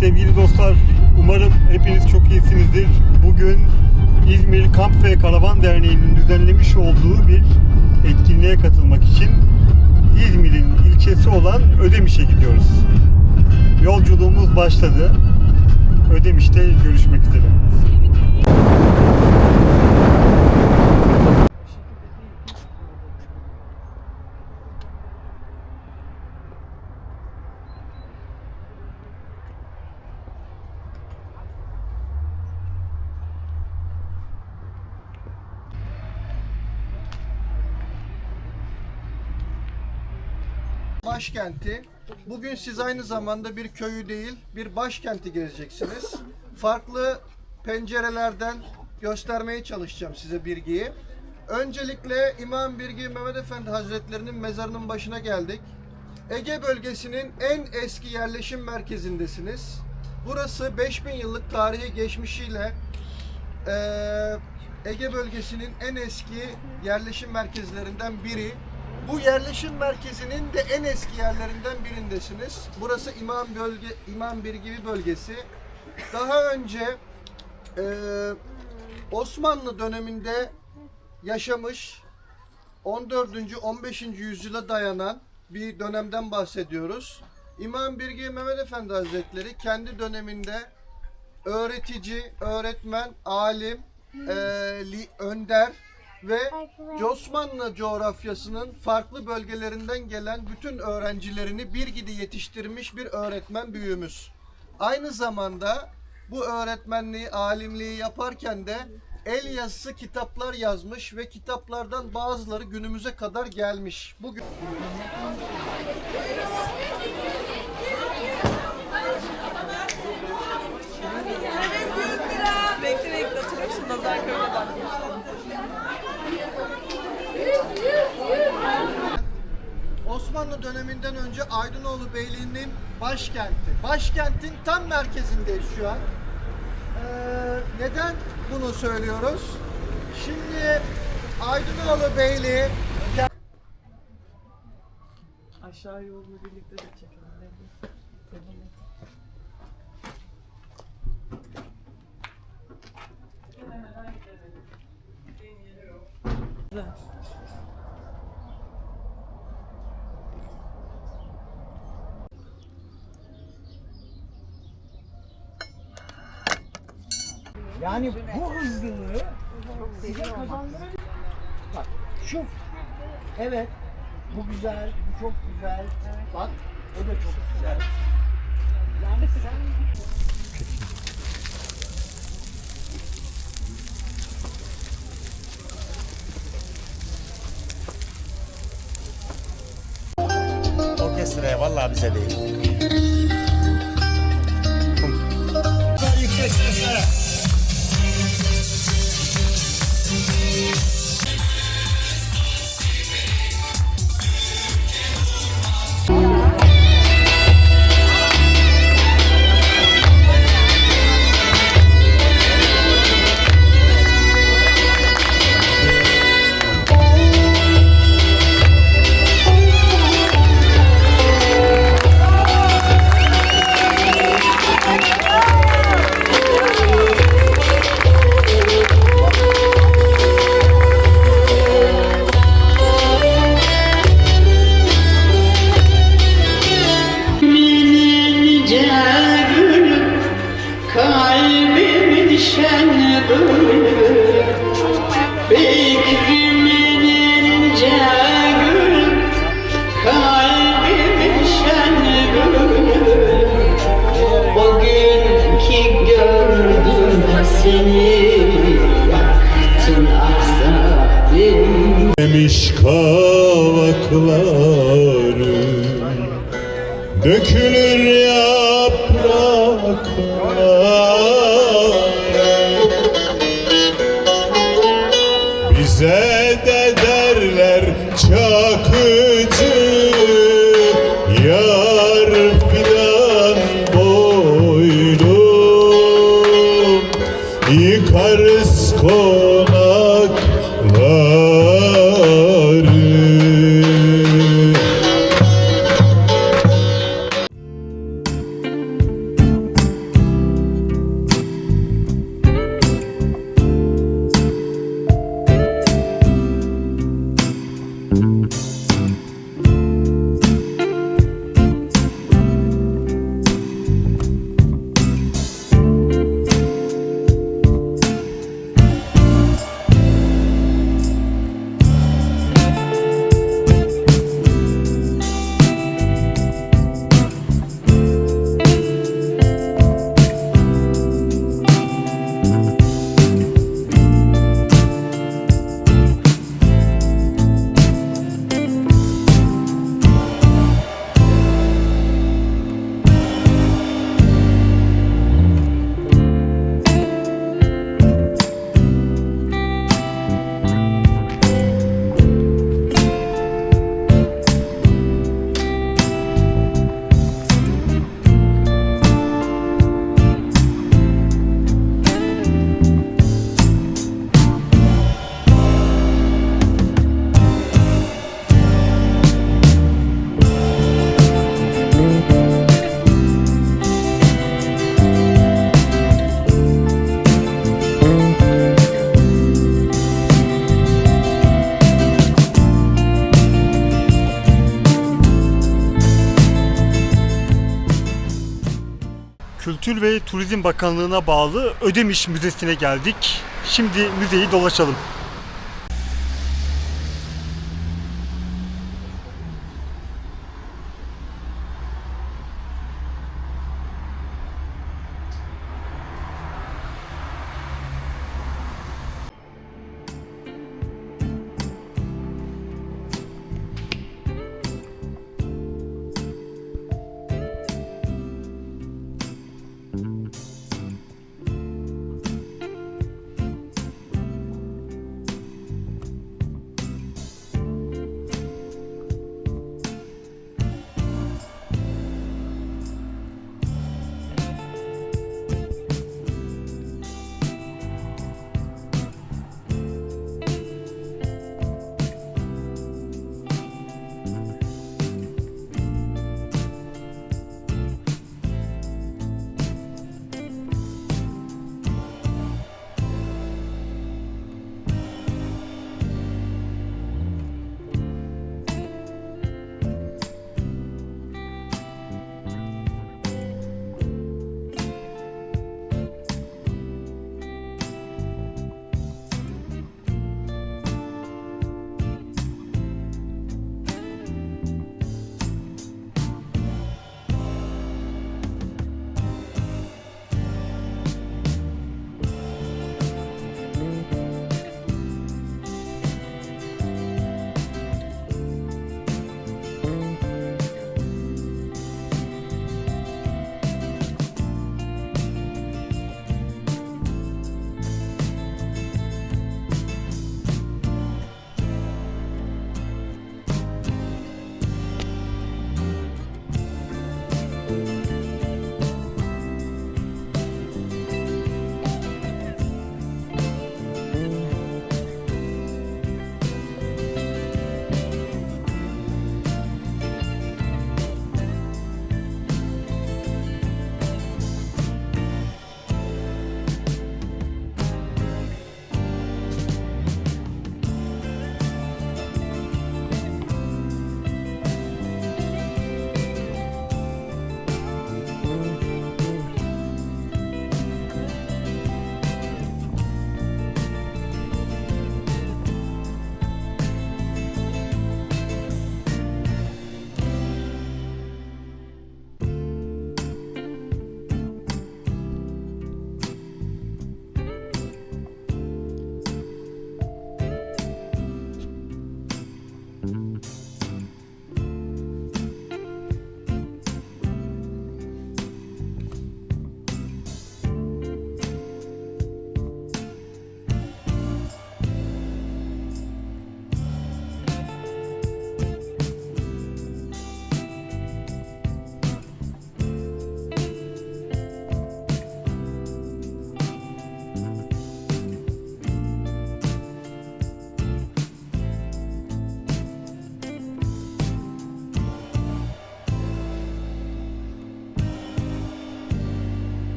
sevgili dostlar. Umarım hepiniz çok iyisinizdir. Bugün İzmir Kamp ve Karavan Derneği'nin düzenlemiş olduğu bir etkinliğe katılmak için İzmir'in ilçesi olan Ödemiş'e gidiyoruz. Yolculuğumuz başladı. Ödemiş'te görüşmek üzere. Başkenti. Bugün siz aynı zamanda bir köyü değil, bir başkenti gezeceksiniz. Farklı pencerelerden göstermeye çalışacağım size Birgi'yi. Öncelikle İmam Birgi Mehmet Efendi Hazretlerinin mezarının başına geldik. Ege bölgesinin en eski yerleşim merkezindesiniz. Burası 5000 yıllık tarihi geçmişiyle eee, Ege bölgesinin en eski yerleşim merkezlerinden biri. Bu yerleşim merkezinin de en eski yerlerinden birindesiniz. Burası İmam bölge İmam Birgivi bölgesi. Daha önce eee, Osmanlı döneminde yaşamış 14. 15. yüzyıla dayanan bir dönemden bahsediyoruz. İmam Birgi Mehmet Efendi Hazretleri kendi döneminde öğretici, öğretmen, alim, eee, li- önder ve Osmanlı coğrafyasının farklı bölgelerinden gelen bütün öğrencilerini bir gidi yetiştirmiş bir öğretmen büyüğümüz. Aynı zamanda bu öğretmenliği, alimliği yaparken de el yazısı kitaplar yazmış ve kitaplardan bazıları günümüze kadar gelmiş. Bugün Bekle bekle oturuyor musun? Nazar köyüne bak. Osmanlı döneminden önce Aydınoğlu Beyliği'nin başkenti. Başkentin tam merkezindeyiz şu an. Ee, neden bunu söylüyoruz? Şimdi Aydınoğlu Beyliği Aşağı yolunu birlikte de çekelim. Güzel. Yani bu hızlılığı size kazandırır. Bak şu evet bu güzel, bu çok güzel. Bak o da çok güzel. Yani sen Orkestraya vallahi bize değil. yüksek seslere. Thank you. Kültür ve Turizm Bakanlığı'na bağlı Ödemiş Müzesi'ne geldik. Şimdi müzeyi dolaşalım.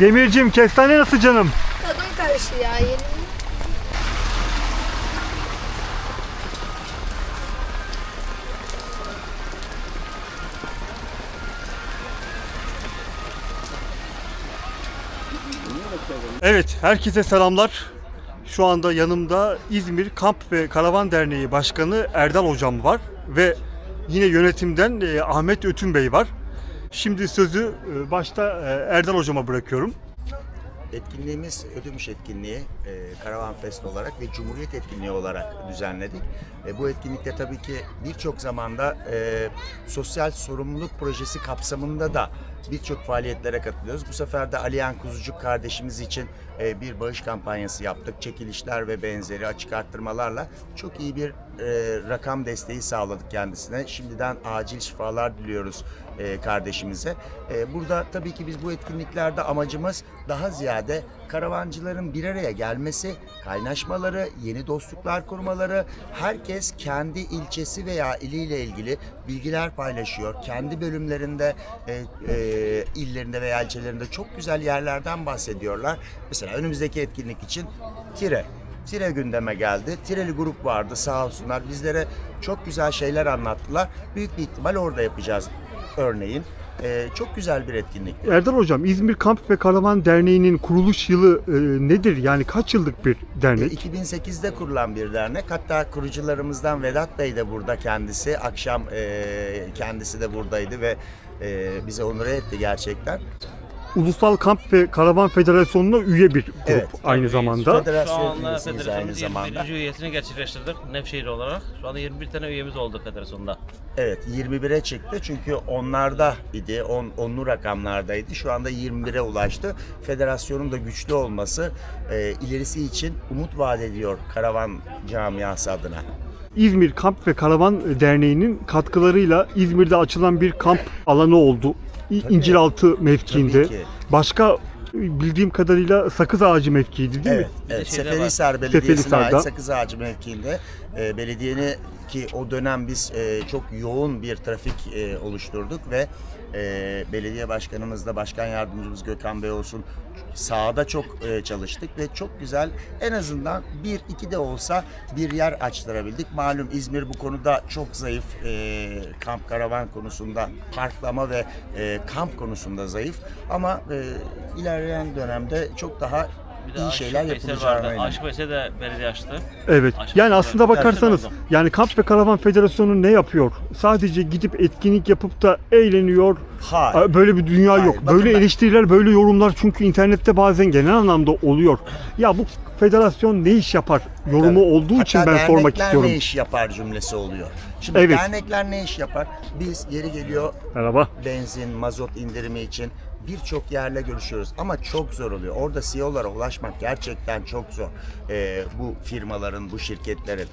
Demircim kestane nasıl canım? Tadım karıştı ya yeni. Evet, herkese selamlar. Şu anda yanımda İzmir Kamp ve Karavan Derneği Başkanı Erdal Hocam var ve yine yönetimden e, Ahmet Ötün Bey var. Şimdi sözü e, başta e, Erdal Hocama bırakıyorum. Etkinliğimiz Ödümüş Etkinliği, e, Karavan Fest olarak ve Cumhuriyet Etkinliği olarak düzenledik. E, bu etkinlikte tabii ki birçok zamanda e, sosyal sorumluluk projesi kapsamında da birçok faaliyetlere katılıyoruz. Bu sefer de Aliyan Kuzucuk kardeşimiz için e, bir bağış kampanyası yaptık. Çekilişler ve benzeri açık arttırmalarla çok iyi bir e, rakam desteği sağladık kendisine. Şimdiden acil şifalar diliyoruz e, kardeşimize. Burada tabii ki biz bu etkinliklerde amacımız daha ziyade karavancıların bir araya gelmesi, kaynaşmaları, yeni dostluklar kurmaları, herkes kendi ilçesi veya iliyle ilgili bilgiler paylaşıyor. Kendi bölümlerinde, e, e, illerinde veya ilçelerinde çok güzel yerlerden bahsediyorlar. Mesela önümüzdeki etkinlik için Tire. Tire gündeme geldi. Tireli grup vardı sağ olsunlar. Bizlere çok güzel şeyler anlattılar. Büyük bir ihtimal orada yapacağız örneğin. Ee, çok güzel bir etkinlik. Erdal Hocam İzmir Kamp ve Karavan Derneği'nin kuruluş yılı e, nedir? Yani kaç yıllık bir dernek? 2008'de kurulan bir dernek. Hatta kurucularımızdan Vedat Bey de burada kendisi. Akşam e, kendisi de buradaydı ve e, bize onur etti gerçekten. Ulusal Kamp ve Karavan Federasyonu'na üye bir grup Evet. aynı zamanda. Şu Federasyon anda üyesiyiz aynı federasyonumuz zamanda. 21. üyesini gerçekleştirdik Nevşehir olarak. Şu anda 21 tane üyemiz oldu federasyonda. Evet 21'e çıktı çünkü onlarda idi, on, onlu rakamlardaydı. Şu anda 21'e ulaştı. Federasyonun da güçlü olması e, ilerisi için umut vaat ediyor karavan camiası adına. İzmir Kamp ve Karavan Derneği'nin katkılarıyla İzmir'de açılan bir kamp alanı oldu. Tabii. İnciraltı mevkiinde. Tabii ki. Başka bildiğim kadarıyla sakız ağacı mevkiydi değil Evet, mi? evet. Seferihisar Belediyesi'ne Seferihisar'da. ait Sakız Ağacı mevkiinde e, belediyenin ki o dönem biz e, çok yoğun bir trafik e, oluşturduk ve e, belediye başkanımız da başkan yardımcımız Gökhan Bey olsun sahada çok e, çalıştık ve çok güzel en azından bir iki de olsa bir yer açtırabildik. Malum İzmir bu konuda çok zayıf e, kamp karavan konusunda parklama ve e, kamp konusunda zayıf ama e, ilerleyen dönemde çok daha Bir de iyi şeyler Veysel yapılacağına vardı. Aşık Veysel de belediye açtı. Evet. Aşağı Yani yukarı. aslında bakarsanız Gerçekten yani Kamp ve Karavan Federasyonu ne yapıyor? Sadece gidip etkinlik yapıp da eğleniyor. Hayır. Böyle bir dünya Hayır, yok. bakın Böyle ben- eleştiriler, böyle yorumlar çünkü internette bazen genel anlamda oluyor. Ya bu federasyon ne iş yapar yorumu Tabii. olduğu için Hatta ben sormak dernekler istiyorum. ne iş yapar cümlesi oluyor. Şimdi Evet. dernekler ne iş yapar? Biz yeri geliyor Merhaba. benzin, mazot indirimi için birçok yerle görüşüyoruz ama çok zor oluyor. Orada CEO'lara ulaşmak gerçekten çok zor. Ee, bu firmaların, bu şirketlerin.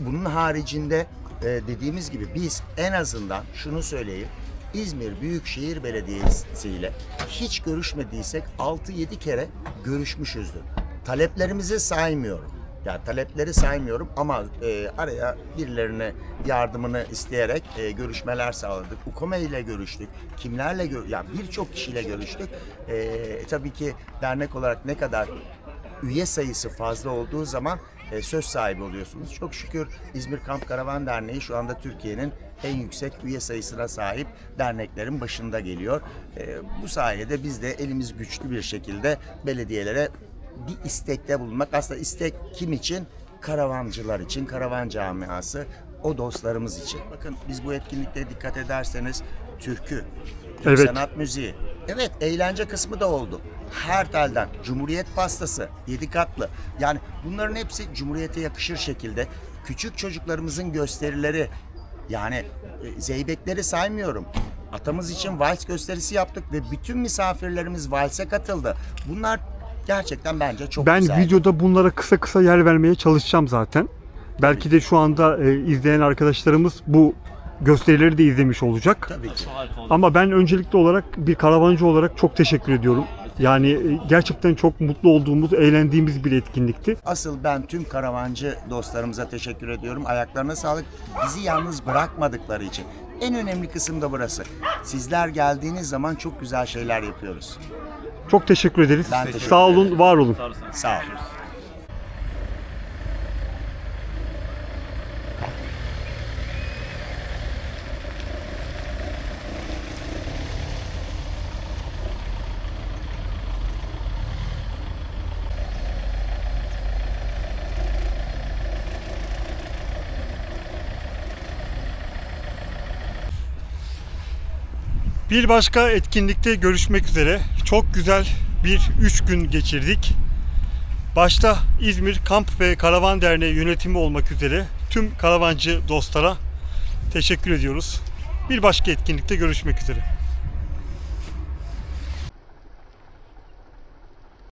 Bunun haricinde e, dediğimiz gibi biz en azından şunu söyleyeyim. İzmir Büyükşehir Belediyesi ile hiç görüşmediysek 6-7 kere görüşmüşüzdür. Taleplerimizi saymıyorum. Yani talepleri saymıyorum ama e, araya birilerine yardımını isteyerek e, görüşmeler sağladık. UKOME ile görüştük. Kimlerle gör yani birçok kişiyle görüştük. E, tabii ki dernek olarak ne kadar üye sayısı fazla olduğu zaman e, söz sahibi oluyorsunuz. Çok şükür İzmir Kamp Karavan Derneği şu anda Türkiye'nin en yüksek üye sayısına sahip derneklerin başında geliyor. E, bu sayede biz de elimiz güçlü bir şekilde belediyelere bir istekte bulunmak. Aslında istek kim için? Karavancılar için, karavan camiası, o dostlarımız için. Bakın biz bu etkinlikte dikkat ederseniz türkü, Türk Evet. sanat müziği. Evet eğlence kısmı da oldu. Her telden Cumhuriyet pastası, yedi katlı. Yani bunların hepsi Cumhuriyete yakışır şekilde. Küçük çocuklarımızın gösterileri, yani e, zeybekleri saymıyorum. Atamız için vals gösterisi yaptık ve bütün misafirlerimiz valse katıldı. Bunlar gerçekten bence çok Ben güzel. videoda bunlara kısa kısa yer vermeye çalışacağım zaten. Belki de şu anda e, izleyen arkadaşlarımız bu gösterileri de izlemiş olacak. Tabii ki. Ama ben öncelikli olarak bir karavancı olarak çok teşekkür ediyorum. Yani e, gerçekten çok mutlu olduğumuz, eğlendiğimiz bir etkinlikti. Asıl ben tüm karavancı dostlarımıza teşekkür ediyorum. Ayaklarına sağlık. Bizi yalnız bırakmadıkları için. En önemli kısım da burası. Sizler geldiğiniz zaman çok güzel şeyler yapıyoruz. Çok teşekkür ederiz. Ben teşekkür Sağ olun, var olun. Sağ olun. Bir başka etkinlikte görüşmek üzere. Çok güzel bir 3 gün geçirdik. Başta İzmir Kamp ve Karavan Derneği yönetimi olmak üzere tüm karavancı dostlara teşekkür ediyoruz. Bir başka etkinlikte görüşmek üzere.